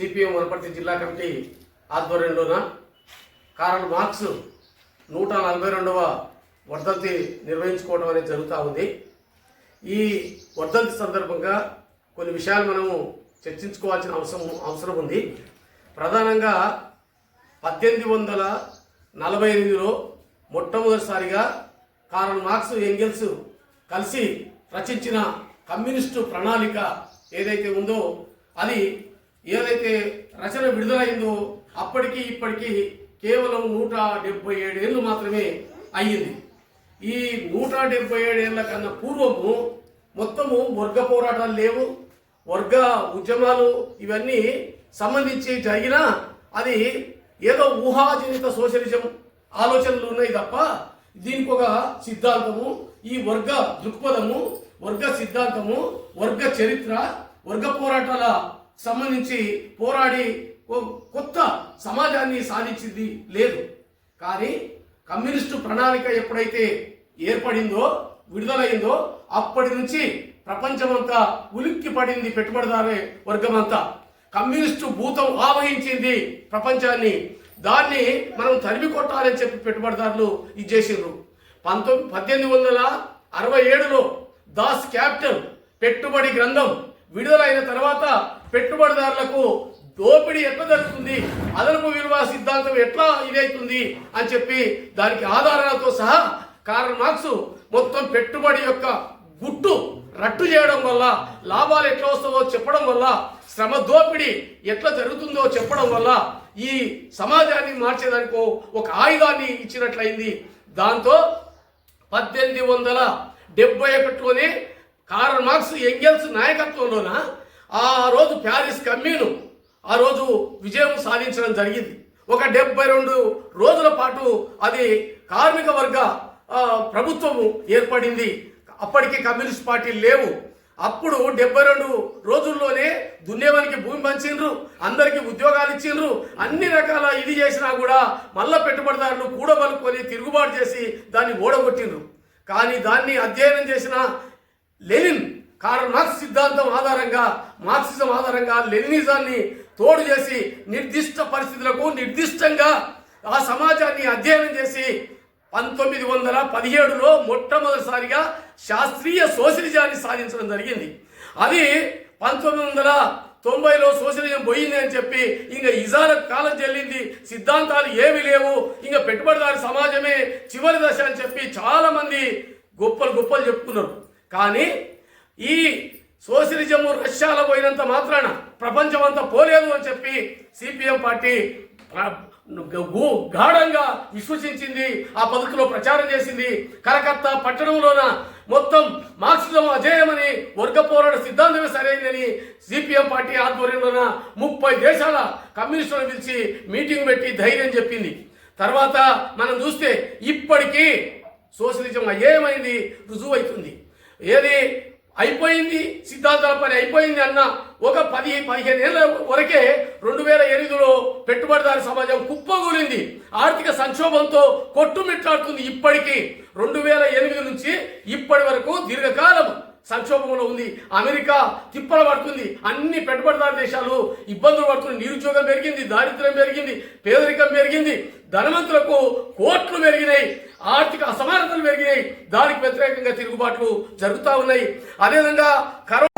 CPM Wanaparthy జిల్లా committee ఆధ్వర్యంలోన కారణ marks నూట నలభై రెండవ వర్ధంతి నిర్వహించుకోవడం అనేది జరుగుతూ ఉంది. ఈ వర్ధంతి సందర్భంగా కొన్ని విషయాలు మనము చర్చించుకోవాల్సిన అవసరం అవసరం ఉంది. ప్రధానంగా పద్దెనిమిది వందల నలభై ఎనిమిదిలో మొట్టమొదటిసారిగా కారల్ మార్క్స్ ఎంగెల్స్ కలిసి రచించిన కమ్యూనిస్టు ప్రణాళిక ఏదైతే ఉందో అది ఏదైతే రచన విడుదలైందో అప్పటికి ఇప్పటికీ కేవలం నూట డెబ్బై ఏడేళ్ళు మాత్రమే అయ్యింది. ఈ నూట డెబ్బై ఏడేళ్ళ కన్నా పూర్వము మొత్తము వర్గ పోరాటాలు లేవు వర్గ ఉద్యమాలు ఇవన్నీ సంబంధించి జరిగినా అది ఏదో ఊహాజనిత సోషలిజం ఆలోచనలు ఉన్నాయి తప్ప దీనికి ఒక సిద్ధాంతము ఈ వర్గ దృక్పథము వర్గ సిద్ధాంతము వర్గ చరిత్ర వర్గ పోరాటాల సంబంధించి పోరాడి కొత్త సమాజాన్ని సాధించింది లేదు. కానీ కమ్యూనిస్టు ప్రణాళిక ఎప్పుడైతే ఏర్పడిందో విడుదలైందో అప్పటి నుంచి ప్రపంచమంతా ఉలిక్కి పడింది పెట్టుబడిదారు వర్గమంతా. కమ్యూనిస్టు భూతం ఆవహించింది ప్రపంచాన్ని. దాన్ని మనం తరిమి కొట్టాలని చెప్పి పెట్టుబడిదారులు ఇది చేసిండ్రు. పంతొమ్మిది పద్దెనిమిది వందల అరవై ఏడులో దాస్ క్యాపిటల్ పెట్టుబడి గ్రంథం విడుదలైన తర్వాత పెట్టుబడిదారులకు దోపిడీ ఎట్లా జరుగుతుంది? అదనపు విలువ సిద్ధాంతం ఎట్లా ఇదైతుంది అని చెప్పి దానికి ఆధారాలతో సహా కారల్ మార్క్స్ మొత్తం పెట్టుబడి యొక్క గుట్టు రట్టు చేయడం వల్ల లాభాలు ఎట్లా వస్తుందో చెప్పడం వల్ల శ్రమ దోపిడీ ఎట్లా జరుగుతుందో చెప్పడం వల్ల ఈ సమాజాన్ని మార్చేదానికో ఒక ఆయుధాన్ని ఇచ్చినట్లయింది. దాంతో పద్దెనిమిది వందల డెబ్బై ఒకటిలోనే కారల్ మార్క్స్ ఎంగెల్స్ నాయకత్వంలోన? ఆ రోజు ప్యారిస్ కమ్యూను ఆ రోజు విజయం సాధించడం జరిగింది. ఒక డెబ్బై రెండు రోజుల పాటు అది కార్మిక వర్గ ప్రభుత్వము ఏర్పడింది. అప్పటికే కమ్యూనిస్ట్ పార్టీలు లేవు. అప్పుడు డెబ్బై రెండు రోజుల్లోనే దున్నేవానికి భూమి పంచిండ్రు అందరికీ ఉద్యోగాలు ఇచ్చిండ్రు అన్ని రకాల ఇది చేసినా కూడా మళ్ళా పెట్టుబడిదారులు కూడబలుకొని తిరుగుబాటు చేసి దాన్ని ఓడగొట్టిండ్రు. కానీ దాన్ని అధ్యయనం చేసిన లెనిన్ కారల్ మార్క్స్ సిద్ధాంతం ఆధారంగా మార్క్సిజం ఆధారంగా లెనినిజాన్ని తోడు చేసి నిర్దిష్ట పరిస్థితులకు నిర్దిష్టంగా ఆ సమాజాన్ని అధ్యయనం చేసి పంతొమ్మిది వందల పదిహేడులో మొట్టమొదటిసారిగా శాస్త్రీయ సోషలిజాన్ని సాధించడం జరిగింది. అది పంతొమ్మిది వందల తొంభైలో సోషలిజం పోయింది అని చెప్పి ఇంకా ఇజాల కాలం చెల్లింది. సిద్ధాంతాలు ఏమీ లేవు. ఇంకా పెట్టుబడిదారు సమాజమే చివరి దశ అని చెప్పి చాలామంది గొప్పలు గొప్పలు చెప్పుకున్నారు. కానీ ఈ సోషలిజం రష్యాలో పోయినంత మాత్రాన ప్రపంచం అంతా పోలేదు అని చెప్పి సిపిఎం పార్టీ గాఢంగా విశ్వసించింది ఆ పద్ధతిలో ప్రచారం చేసింది. కలకత్తా పట్టణంలోన మొత్తం మార్క్సిజం అజేయమని వర్గ పోరాట సిద్ధాంతమే సరైనదని సిపిఎం పార్టీ ఆధ్వర్యంలోన ముప్పై దేశాల కమ్యూనిస్టులను పిలిచి మీటింగ్ పెట్టి ధైర్యం చెప్పింది. తర్వాత మనం చూస్తే ఇప్పటికీ సోషలిజం అజేయమైంది రుజువు అవుతుంది ఏది? అయిపోయింది సిద్ధాంతాల పని అయిపోయింది అన్న ఒక పది పదిహేను ఏళ్ళ వరకే రెండు వేల ఎనిమిదిలో పెట్టుబడిదారు సమాజం కుప్పగూలింది ఆర్థిక సంక్షోభంతో కొట్టుమిట్లాడుతుంది ఇప్పటికీ. రెండు వేల ఎనిమిది నుంచి ఇప్పటి వరకు దీర్ఘకాలం సంక్షోభంలో ఉంది. అమెరికా తిప్పల పడుతుంది. అన్ని పెట్టుబడిదారు దేశాలు ఇబ్బందులు పడుతుంది నిరుద్యోగం పెరిగింది దారిద్ర్యం పెరిగింది పేదరికం పెరిగింది. ధనవంతులకు కోట్లు పెరిగినాయి. ఆర్థిక అసమానతలు పెరిగినాయి. దానికి వ్యతిరేకంగా తిరుగుబాట్లు జరుగుతూ ఉన్నాయి. అదేవిధంగా కరోనా